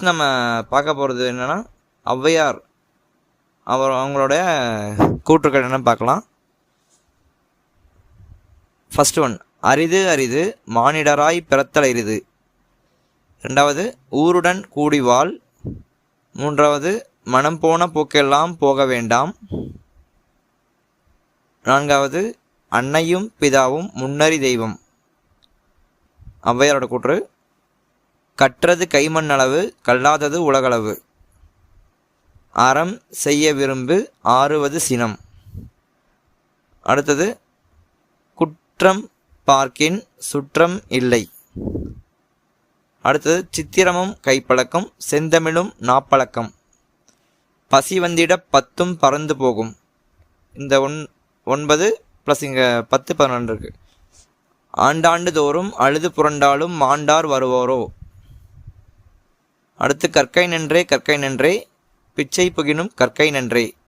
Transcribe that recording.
நம்ம பார்க்க போகிறது என்னென்னா ஔவையார். அவர் அவங்களுடைய கூற்றுக்கள் என்னன்னு பார்க்கலாம். ஃபஸ்ட் ஒன் அரிது அரிது மானிடராய் பிறத்தல் அரிது. ரெண்டாவது ஊருடன் கூடி வாழ். மூன்றாவது மனம் போன போக்கெல்லாம் போக வேண்டாம். நான்காவது அன்னையும் பிதாவும் முன்னறி தெய்வம். ஔவையாரோட கூற்று. கற்றது கைமண் அளவு கல்லாதது உலகளவு. அறம் செய்ய விரும்பு ஆறுவது சினம். அடுத்தது குற்றம் பார்க்கின் சுற்றம் இல்லை. அடுத்தது சித்திரமும் கைப்பழக்கம் செந்தமிழும் நாப்பழக்கம். பசி வந்திட பத்தும் பறந்து போகும். இந்த ஒன் ஒன்பது ப்ளஸ் இங்கே பத்து பதினொன்று இருக்குது ஆண்டாண்டு தோறும் அழுது புரண்டாலும் மாண்டார் வருவோரோ? அடுத்து கற்கை நன்றே கற்கை நன்றே. பிச்சை புகினும் கற்கை நன்றே.